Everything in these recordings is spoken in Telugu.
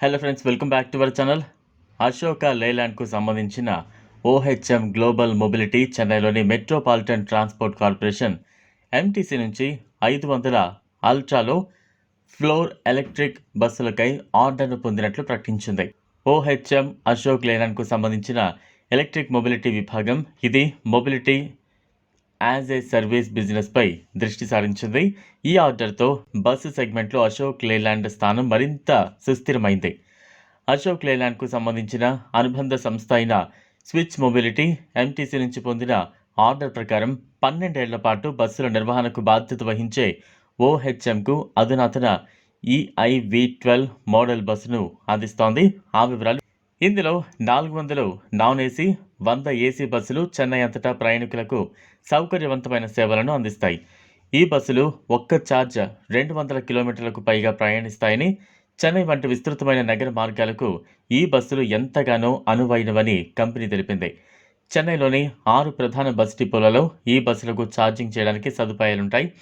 Hello friends welcome back to our channel. Ashok లేలాండ్కు సంబంధించిన ఓహెచ్ఎం గ్లోబల్ మొబిలిటీ చెన్నైలోని మెట్రోపాలిటన్ ట్రాన్స్పోర్ట్ కార్పొరేషన్ ఎంటీసీ నుంచి ఐదు వందల అల్ట్రాలో ఫ్లోర్ ఎలక్ట్రిక్ బస్సులకై ఆర్డర్ను పొందినట్లు ప్రకటించింది. ఓహెచ్ఎం అశోక్ లేలాండ్కు సంబంధించిన ఎలక్ట్రిక్ మొబిలిటీ విభాగం ఇది మొబిలిటీ యాజ్ ఏ సర్వీస్ బిజినెస్పై దృష్టి సారించింది. ఈ ఆర్డర్తో బస్సు సెగ్మెంట్లో అశోక్ లేలాండ్ స్థానం మరింత సుస్థిరమైంది. అశోక్ లేలాండ్కు సంబంధించిన అనుబంధ సంస్థ అయిన స్విచ్ మొబిలిటీ ఎంటీసీ నుంచి పొందిన ఆర్డర్ ప్రకారం పన్నెండేళ్ళ పాటు బస్సుల నిర్వహణకు బాధ్యత వహించే ఓహెచ్ఎంకు అధునాతన ఈఐవి ట్వెల్వ్ మోడల్ బస్సును అందిస్తోంది. ఆ వివరాలు ఇందులో నాలుగు వందలు నాన్ ఏసీ వంద ఏసీ బస్సులు చెన్నై అంతటా ప్రయాణికులకు సౌకర్యవంతమైన సేవలను అందిస్తాయి. ఈ బస్సులు ఒక్క ఛార్జ్ రెండు వందల కిలోమీటర్లకు పైగా ప్రయాణిస్తాయని చెన్నై వంటి విస్తృతమైన నగర మార్గాలకు ఈ బస్సులు ఎంతగానో అనువైనవని కంపెనీ తెలిపింది. చెన్నైలోని ఆరు ప్రధాన బస్ డిపోలలో ఈ బస్సులకు ఛార్జింగ్ చేయడానికి సదుపాయాలుంటాయి.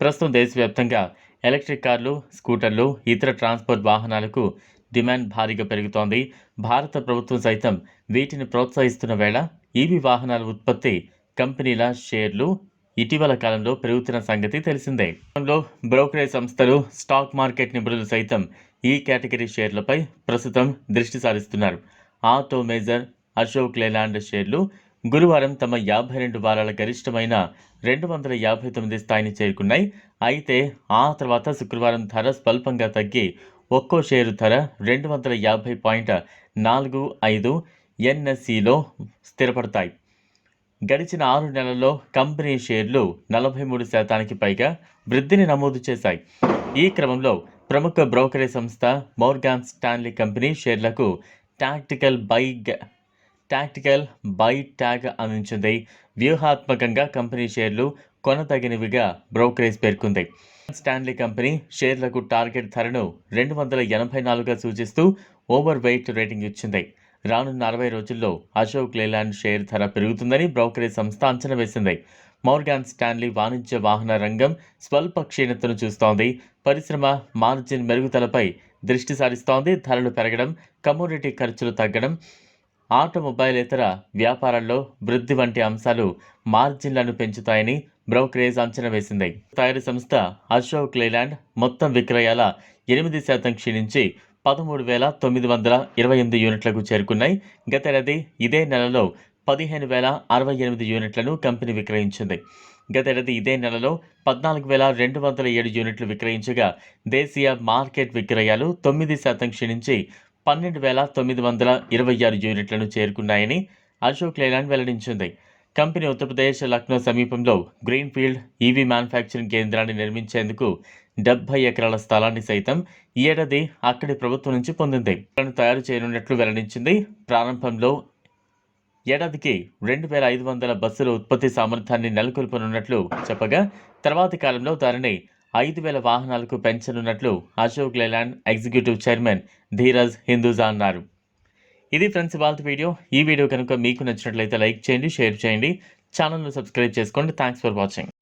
ప్రస్తుతం దేశవ్యాప్తంగా ఎలక్ట్రిక్ కార్లు స్కూటర్లు ఇతర ట్రాన్స్పోర్ట్ వాహనాలకు డిమాండ్ భారీగా పెరుగుతోంది. భారత ప్రభుత్వం సైతం వీటిని ప్రోత్సహిస్తున్న వేళ ఈవీ వాహనాల ఉత్పత్తి కంపెనీల షేర్లు ఇటీవల కాలంలో పెరుగుతున్న సంగతి తెలిసిందే. గతంలో బ్రోకరేజ్ సంస్థలు స్టాక్ మార్కెట్ నిపుణులు సైతం ఈ కేటగిరీ షేర్లపై ప్రస్తుతం దృష్టి సారిస్తున్నారు. ఆటో మేజర్ అశోక్ లేలాండ్ షేర్లు గురువారం తమ యాభై రెండు వారాల గరిష్టమైన రెండు వందల యాభై తొమ్మిది స్థాయిని చేరుకున్నాయి. అయితే ఆ తర్వాత శుక్రవారం ధర స్వల్పంగా తగ్గి ఒక్కో షేరు ధర రెండు వందల యాభై పాయింట్ నాలుగు ఐదు ఎన్ఎస్సిలో స్థిరపడతాయి. గడిచిన ఆరు నెలల్లో కంపెనీ షేర్లు నలభై మూడు శాతానికి పైగా వృద్ధిని నమోదు చేశాయి. ఈ క్రమంలో ప్రముఖ బ్రోకరేజ్ సంస్థ Morgan Stanley company షేర్లకు tactical buy tactical buy tag అందించింది. వ్యూహాత్మకంగా కంపెనీ షేర్లు కొనదగినవిగా బ్రోకరేజ్ పేర్కొంది. స్టాన్లీ కంపెనీ షేర్లకు టార్గెట్ ధరను రెండు వందల ఎనభై నాలుగుగా సూచిస్తూ ఓవర్ వెయిట్ రేటింగ్ ఇచ్చింది. రానున్న అరవై రోజుల్లో అశోక్ లేలాండ్ షేర్ ధర పెరుగుతుందని బ్రోకరేజ్ సంస్థ అంచనా వేసింది. మోర్గాన్ స్టాన్లీ వాణిజ్య వాహన రంగం స్వల్ప క్షీణతను చూస్తోంది. పరిశ్రమ మార్జిన్ మెరుగుదలపై దృష్టి సారిస్తోంది. ధరలు పెరగడం కమోడిటీ ఖర్చులు తగ్గడం ఆటోమొబైల్ ఇతర వ్యాపారాల్లో వృద్ధి వంటి అంశాలు మార్జిన్లను పెంచుతాయని బ్రోకరేజ్ అంచనా వేసింది. తయారీ సంస్థ అశోక్ లేలాండ్ మొత్తం విక్రయాల ఎనిమిది శాతం క్షీణించి పదమూడు వేల తొమ్మిది వందల ఇరవై ఎనిమిది యూనిట్లకు చేరుకున్నాయి. గతేడాది ఇదే నెలలో పదిహేను వేల అరవై ఎనిమిది యూనిట్లను కంపెనీ విక్రయించింది. గతేడాది ఇదే నెలలో పద్నాలుగు వేల రెండు వందల ఏడు యూనిట్లు విక్రయించగా దేశీయ మార్కెట్ విక్రయాలు తొమ్మిది శాతం క్షీణించి పన్నెండు వేల తొమ్మిది వందల ఇరవై ఆరు యూనిట్లను చేరుకున్నాయని అశోక్ లేలాండ్ వెల్లడించింది. కంపెనీ ఉత్తరప్రదేశ్ లక్నో సమీపంలో గ్రీన్ఫీల్డ్ ఈవీ మ్యానుఫ్యాక్చరింగ్ కేంద్రాన్ని నిర్మించేందుకు డెబ్బై ఎకరాల స్థలాన్ని సైతం ఈ ఏడాది అక్కడి ప్రభుత్వం నుంచి పొందింది. తయారు చేయనున్నట్లు వెల్లడించింది. ప్రారంభంలో ఏడాదికి రెండు వేల ఐదు వందల బస్సుల ఉత్పత్తి సామర్థ్యాన్ని నెలకొల్పనున్నట్లు చెప్పగా తర్వాతి కాలంలో దానిని ఐదు వేల వాహనాలకు పెంచనున్నట్లు Ashok Layland executive chairman Dheeraj Hinduja అన్నారు. ఇది ఫ్రెండ్స్ వాళ్ళ వీడియో. ఈ వీడియో కనుక మీకు నచ్చినట్లయితే లైక్ చేయండి షేర్ చేయండి. ఛానల్ను సబ్స్క్రైబ్ చేసుకోండి. Thanks for watching